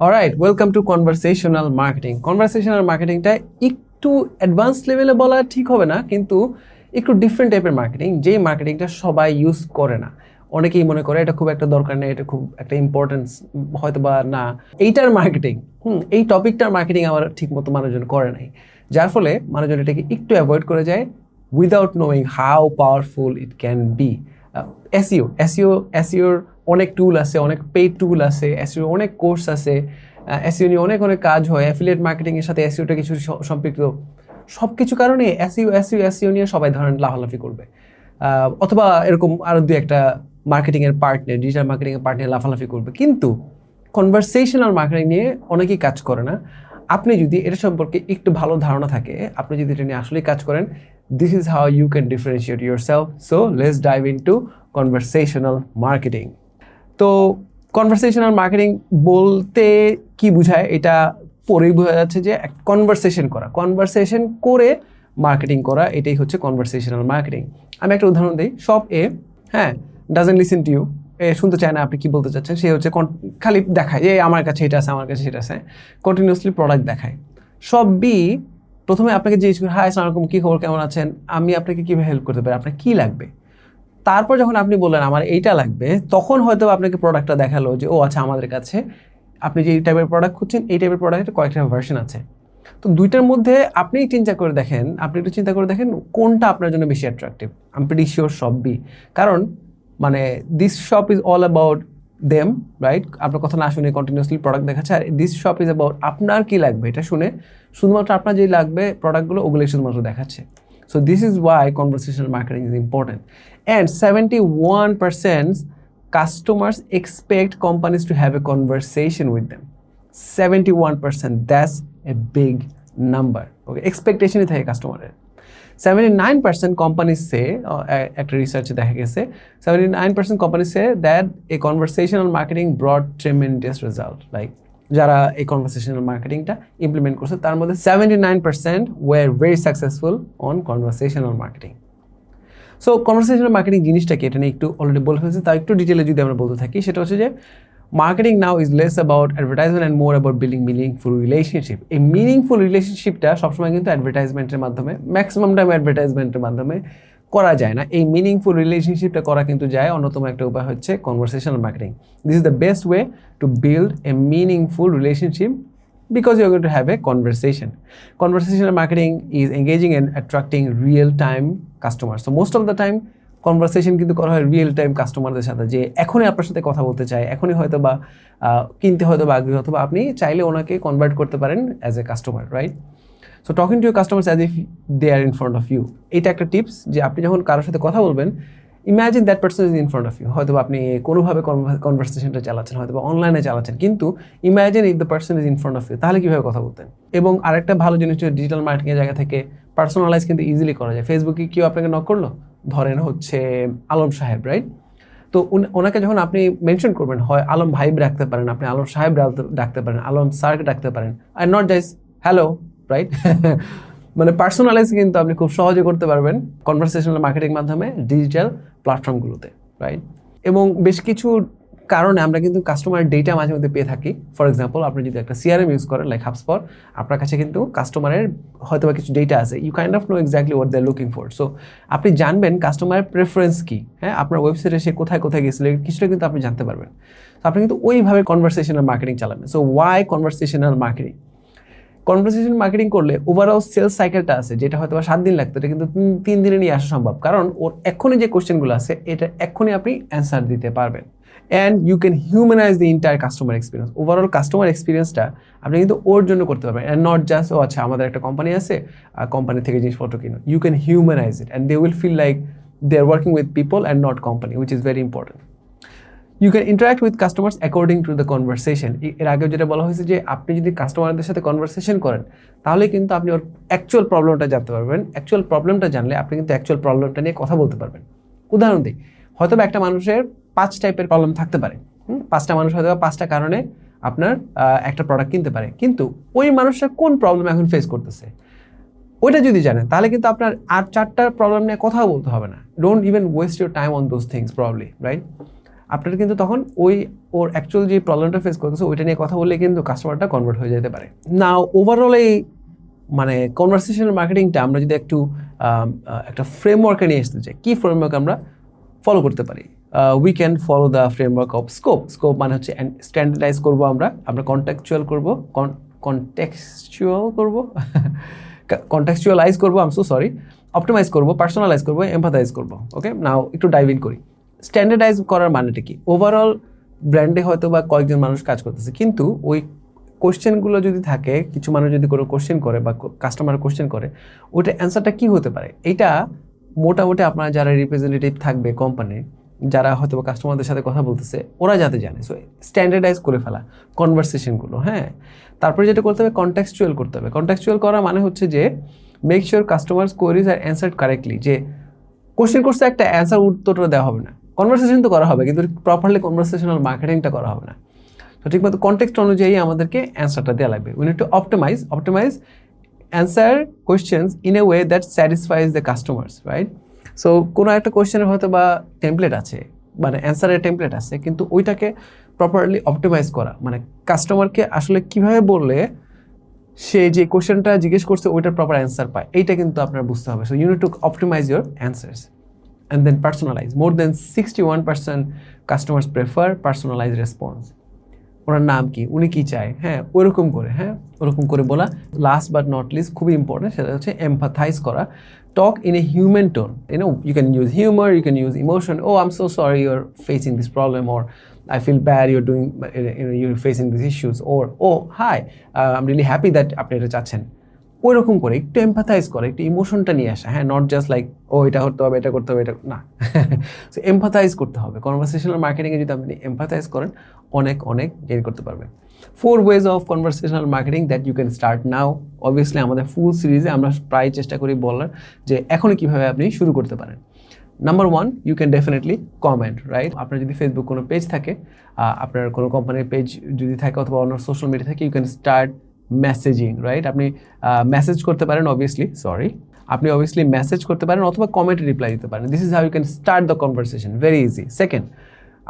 Alright welcome to conversational marketing conversational মার্কেটিংটা একটু advance লেভেলে বলা ঠিক হবে না, কিন্তু একটু ডিফারেন্ট টাইপের মার্কেটিং যেই মার্কেটিংটা সবাই ইউজ করে না। অনেকেই মনে করে এটা খুব একটা দরকার নেই, এটা খুব একটা ইম্পর্টেন্স হয়তো বা না। এইটার মার্কেটিং হুম, এই টপিকটার মার্কেটিং আমার ঠিক মতো মানুষজন করে নাই। যার ফলে মানুষজন এটাকে একটু অ্যাভয়েড করে যায় without knowing how powerful it can be SEO SEO এসইওর অনেক টুল আছে, অনেক পেইড টুল আছে এসইও অনেক কোর্স আছে এসিও নিয়ে অনেক অনেক কাজ হয় অ্যাফিলিয়েট মার্কেটিংয়ের সাথে এসইওটা কিছু স- সম্পৃক্ত। সব কিছু কারণে এসইও এসইও এসিও নিয়ে সবাই ধরেন লাফালাফি করবে। অথবা এরকম আরও দু একটা মার্কেটিংয়ের পার্টনার ডিজিটাল মার্কেটিংয়ের পার্টনার লাফালাফি করবে। কিন্তু কনভারসেশনাল মার্কেটিং নিয়ে অনেকেই কাজ করে না। আপনি যদি এটা সম্পর্কে একটু ভালো ধারণা থাকে, আপনি যদি এটা নিয়ে আসলেই কাজ করেন this is how you can differentiate yourself so let's dive into conversational marketing তো কনভারসেশনাল মার্কেটিং বলতে কি বোঝায়? এটা পরেই বোঝা যাচ্ছে যে কনভারসেশন করা। কনভারসেশন করে মার্কেটিং করা, এটাই হচ্ছে কনভারসেশনাল মার্কেটিং আমি একটা উদাহরণ দিই। সব এ হ্যাঁ ডাজেন্ট লিসেন টু ইউ এ শুনতে চায় না আপনি কী বলতে চাচ্ছেন? সে হচ্ছে খালি দেখায় যে আমার কাছে এটা আছে, আমার কাছে সেটা আছে। কন্টিনিউসলি প্রোডাক্ট দেখায়। সব বি প্রথমে আপনাকে জিজ্ঞেস করে হাই আসসালামু কী খবর? কেমন আছেন? আমি আপনাকে কীভাবে হেল্প করতে পারি? আপনার কী লাগবে? তারপর যখন আপনি বললেন, আমার এইটা লাগবে, তখন হয়তো আপনাকে প্রোডাক্টটা দেখাল যে, ও আচ্ছা আমাদের কাছে আপনি যে এই টাইপের প্রোডাক্ট খুঁজছেন, এই টাইপের প্রোডাক্টের কয়েকটা ভার্সন আছে। তো দুইটার মধ্যে আপনি চিন্তা করে দেখেন, আপনি একটু চিন্তা করে দেখেন কোনটা আপনার জন্য বেশি অ্যাট্রাকটিভ আম প্রিটি শিওর সব বি কারণ মানে this shop is all about them right আপনার কথা না শুনে কন্টিনিউসলি প্রোডাক্ট দেখাচ্ছে, আর দিস শপ ইজ অ্যাবাউট আপনার কী লাগবে, এটা শুনে শুধুমাত্র আপনার যেই লাগবে প্রোডাক্টগুলো ওগুলোই শুধুমাত্র দেখাচ্ছে। So this is why conversational marketing is important. And 71% customers expect companies to have a conversation with them. 71% that's a big number. Okay, expectation থাকে কাস্টমারের seventy nine percent companies say একটা রিসার্চে দেখা গেছে seventy nine percent companies say that a conversational marketing brought tremendous result like যারা এই conversational মার্কেটিংটা implement করছে, তার মধ্যে seventy nine percent were very successful on conversational marketing so conversational marketing জিনিসটা কি এটা নিয়ে একটু অলরেডি বলে ফেলছি তার একটু ডিটেলে যদি আমরা বলতে থাকি, সেটা হচ্ছে যে marketing now is less about advertisement and more about building meaningful relationship এই মিনিংফুল রিলেশনশিপটা সবসময় কিন্তু অ্যাডভার্টাইজমেন্টের মাধ্যমে ম্যাক্সিমাম টাইম অ্যাডভার্টাইজমেন্টের মাধ্যমে করা যায় না এই মিনিংফুল রিলেশনশিপটা করা কিন্তু যায় অন্যতম একটা উপায় হচ্ছে conversational marketing this is the best way to build a meaningful relationship you're going to have a conversation. Conversational marketing is engaging and attracting real time customers. So, most of the time conversation কিন্তু করা হয় real time কাস্টমারদের সাথে, যে এখনই আপনার সাথে কথা বলতে চায়, এখনই হয়তো বা কিনতে হয়তো বা আগ্রহী, অথবা আপনি চাইলে ওনাকে কনভার্ট করতে পারেন as a customer right so talking to you customers as if they are in front of you এটা একটা টিপস যে আপনি যখন কারোর সাথে কথা বলবেন imagine that person is in front of you হয়তো আপনি কোনোভাবে কনভার্সেশনটা চালাচ্ছেন হয়তো অনলাইনে চালাচ্ছেন, কিন্তু imagine if the person is in front of you তাহলে কীভাবে কথা বলতেন? এবং আরেকটা ভালো জিনিস হচ্ছে ডিজিটাল মার্কেটিংয়ের জায়গা থেকে পার্সোনালাইজ কিন্তু ইজিলি করা যায়। ফেসবুকে কেউ আপনাকে নক করল? ধরেন হচ্ছে আলম সাহেব রাইট তো ওনাকে যখন আপনি মেনশন করবেন, হয় আলম ভাইব রাখতে পারেন, আপনি আলম সাহেব ডাকতে পারেন, আলম স্যারকে ডাকতে পারেন আর নট জাস্ট হ্যালো রাইট মানে পার্সোনালাইজ কিন্তু আপনি খুব সহজে করতে পারবেন কনভারসেশনাল মার্কেটিং মাধ্যমে ডিজিটাল প্ল্যাটফর্মগুলোতে রাইট এবং বেশ কিছু কারণে আমরা কিন্তু কাস্টমার ডেটা মাঝে মধ্যে পেয়ে থাকি। ফর এক্সাম্পল আপনি যদি একটা সিআরএম ইউজ করেন লাইক হাবস্পর আপনার কাছে কিন্তু কাস্টমারের হয়তো বা কিছু ডেটা আছে। You kind of know exactly what they looking for so আপনি জানবেন কাস্টমারের প্রেফারেন্স কী হ্যাঁ? আপনার ওয়েবসাইটে সে কোথায় কোথায় গেছিল কিছুটা কিন্তু আপনি জানতে পারবেন। আপনি কিন্তু ওইভাবে কনভারসেশনাল মার্কেটিং চালাবেন। So why conversational marketing conversation marketing করলে ওভারঅল সেলস সাইকেলটা আছে, যেটা হয়তো সাত দিন লাগতো, এটা কিন্তু তিন- দিনে নিয়ে আসা সম্ভব। কারণ ওর এক্ষুনি যে কোশ্চেনগুলো আছে, এটা এক্ষুনি আপনি অ্যান্সার দিতে পারবেন। And you can humanize the entire customer experience overall customer এক্সপিরিয়েন্সটা আপনি কিন্তু ওর জন্য করতে পারবেন। অ্যান্ড নট জাস্ট ও আচ্ছা আমাদের একটা কোম্পানি আছে কোম্পানি থেকে জিনিসপত্র কিনো। You can humanize it and they will feel like they are working with people and not company which is very important you can interact with customers according to the conversation এর আগেও যেটা বলা হয়েছে যে, আপনি যদি কাস্টমারদের সাথে কনভারসেশন করেন, তাহলে কিন্তু আপনি ওর অ্যাকচুয়াল প্রবলেমটা জানতে পারবেন। অ্যাকচুয়াল প্রবলেমটা জানলে আপনি কিন্তু অ্যাকচুয়াল প্রবলেমটা নিয়ে কথা বলতে পারবেন। উদাহরণ দিই হয়তো একটা মানুষের পাঁচ টাইপের প্রবলেম থাকতে পারে? পাঁচটা মানুষ হয়তো পাঁচটা কারণে আপনার একটা প্রোডাক্ট কিনতে পারে। কিন্তু ওই মানুষটা কোন প্রবলেম এখন ফেস করতেছে? ওইটা যদি জানেন, তাহলে কিন্তু আপনার আর চারটার প্রবলেম নিয়ে কথা বলতে হবে না। Don't even waste your time on those things probably right আপনার কিন্তু তখন ওই ওর অ্যাকচুয়াল যে প্রবলেমটা ফেস করতেছে, ওইটা নিয়ে কথা বললে কিন্তু কাস্টমারটা কনভার্ট হয়ে যেতে পারে। না ওভারঅল এই মানে কনভারসেশনাল মার্কেটিংটা আমরা যদি একটু একটা ফ্রেমওয়ার্কে নিয়ে আসতে চাই, কী ফ্রেমওয়ার্ক আমরা ফলো করতে পারি? We can follow the framework of scope scope মানে হচ্ছে স্ট্যান্ডার্ডাইজ করব আমরা আমরা কন্ট্যাকচুয়াল করব কন্টেক্সচুয়াল করব কন্টেক্সচুয়ালাইজ করব আম সো সরি অপটিমাইজ করব পার্সোনালাইজ করব এম্পাথাইজ করব ওকে নাও একটু ডাইভ ইন করি। স্ট্যান্ডার্ডাইজ করার মানেটা কি? ওভারঅল ব্র্যান্ডে হয়তো বা কয়েকজন মানুষ কাজ করতেছে, কিন্তু ওই কোশ্চেনগুলো যদি থাকে, কিছু মানুষ যদি কোনো কোশ্চেন করে বা কাস্টমার কোশ্চেন করে, ওইটা অ্যান্সারটা কি হতে পারে? এটা মোটামুটি আপনার যারা রিপ্রেজেন্টেটিভ থাকবে কোম্পানির যারা হয়তো বা কাস্টমারদের সাথে কথা বলতেছে, ওরা যাতে জানে। সো স্ট্যান্ডার্ডাইজ করে ফেলা কনভারসেশনগুলো হ্যাঁ? তারপরে যেটা করতে হবে কন্ট্যাক্সচুয়াল করতে হবে। কন্ট্যাক্সচুয়াল করা মানে হচ্ছে যে make sure customers queries are answer correctly যে কোশ্চেন করছে একটা অ্যান্সার উত্তরটা দেওয়া হবে না। কনভারসেশন তো করা হবে, কিন্তু প্রপারলি কনভারসেশনাল মার্কেটিংটা করা হবে না। তো ঠিকমতো কন্টেক্সট অনুযায়ী আমাদেরকে অ্যান্সারটা দেওয়া লাগবে। We to optimize optimize answer questions in a way that satisfies the customers right so কোনো একটা কোয়েশ্চেনের হয়তো বা টেমপ্লেট আছে মানে অ্যান্সারের টেমপ্লেট আছে, কিন্তু ওইটাকে প্রপারলি অপটিমাইজ করা। মানে কাস্টমারকে আসলে কীভাবে বললে সে যে কোয়েশ্চেনটা জিজ্ঞেস করছে, ওইটার প্রপার অ্যান্সার পায়, এইটা কিন্তু আপনার বুঝতে হবে। So you need to optimize your answers personalize more than sixty one percent customers prefer personalize response ওনার নাম কি? উনি কি চায়? হ্যাঁ ওরকম করে হ্যাঁ ওরকম করে বলা। লাস্ট বাট নট লিস্ট খুবই ইম্পর্টেন্ট সেটা হচ্ছে এম্পাথাইজ করা। Talk in a human tone you know you can use humour you can use emotion oh um so sorry your facing this problem or I feel bad you're doing, you know, you're facing these issues. Or, oh, hi, uh, I'm really happy that আপনি এটা চাচ্ছেন। ওই রকম করে, একটু এম্পাথাইজ করে, একটু ইমোশনটা নিয়ে আসা। হ্যাঁ নট জাস্ট লাইক ও, এটা করতে হবে, এটা করতে হবে, এটা না। সো এম্পাথাইজ করতে হবে। কনভারসেশনাল মার্কেটিংয়ে যদি আপনি এম্পাথাইজ করেন, অনেক অনেক গেইন করতে পারবেন। Four ways of conversational marketing that you can start now obviously আমাদের ফুল সিরিজে আমরা প্রায় চেষ্টা করি বলার যে, এখনই কীভাবে আপনি শুরু করতে পারেন। Number one you can definitely comment right আপনার যদি ফেসবুক কোনো পেজ থাকে আপনার কোনো কোম্পানির পেজ যদি থাকে অথবা অন্য সোশ্যাল মিডিয়া থাকে you can start messaging right আপনি মেসেজ করতে পারেন অবভিয়াসলি সরি আপনি অবভিয়াসলি মেসেজ করতে পারেন অথবা কমেন্টে রিপ্লাই দিতে পারেন। This is how you can start the conversation very easy second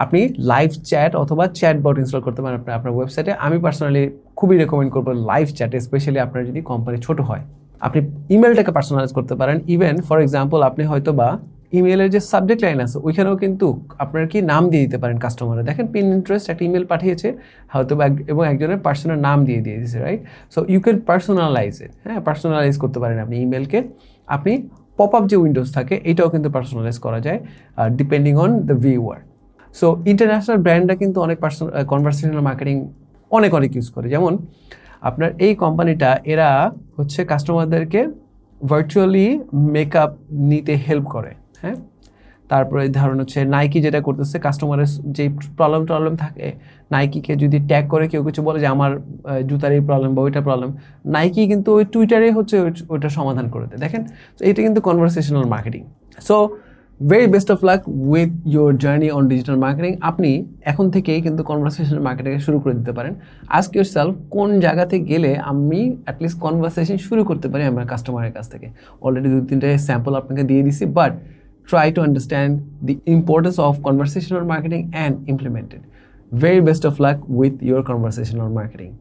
আপনি লাইভ চ্যাট অথবা চ্যাট বট ইনস্টল করতে পারেন আপনার আপনার ওয়েবসাইটে আমি পার্সোনালি খুবই রেকমেন্ড করব লাইভ চ্যাট স্পেশালি আপনার যদি কোম্পানি ছোট হয়। আপনি ইমেলটাকে পার্সোনালাইজ করতে পারেন। ইভেন ফর এক্সাম্পল আপনি হয়তো বা ইমেলের যে সাবজেক্ট লাইন আছে, ওইখানেও কিন্তু আপনার কি নাম দিয়ে দিতে পারেন কাস্টমারে দেখেন পিন ইন্টারেস্ট একটা ইমেল পাঠিয়েছে হয়তো বা এবং একজনের পার্সোনাল নাম দিয়ে দিয়ে দিয়েছে right so you can personalize it হ্যাঁ? পার্সোনালাইজ করতে পারেন আপনি ইমেলকে আপনি পপ আপ যে উইন্ডোজ থাকে, এটাও কিন্তু পার্সোনালাইজ করা যায় depending on the viewer so international ব্র্যান্ডরা কিন্তু অনেক পার্সোনাল কনভারসেশনাল মার্কেটিং অনেক অনেক ইউজ করে। যেমন আপনার এই কোম্পানিটা এরা হচ্ছে কাস্টমারদেরকে ভার্চুয়ালি মেকআপ নিতে হেল্প করে। হ্যাঁ তারপরে ধরুন হচ্ছে নাইকি যেটা করতেছে কাস্টমারের যে প্রবলেম টবলেম থাকে নাইকিকে যদি ট্যাগ করে, কেউ কিছু বলে যে আমার জুতার এই প্রবলেম বা ওইটা প্রবলেম নাইকি কিন্তু ওই টুইটারে হচ্ছে ওইটা সমাধান করে দেয়। দেখেন, তো এটা কিন্তু conversational marketing so very best of luck with your journey on digital marketing আপনি এখন থেকেই কিন্তু কনভারসেশনাল মার্কেটিং শুরু করে দিতে পারেন। আজকে ইউর সেলফ কোন জায়গাতে গেলে আমি অ্যাটলিস্ট কনভারসেশন শুরু করতে পারি আমার কাস্টমারের কাছ থেকে। অলরেডি দু তিনটে স্যাম্পল আপনাকে দিয়ে দিছি but try to understand the importance of conversational marketing and implement it. Very best of luck with your conversational marketing.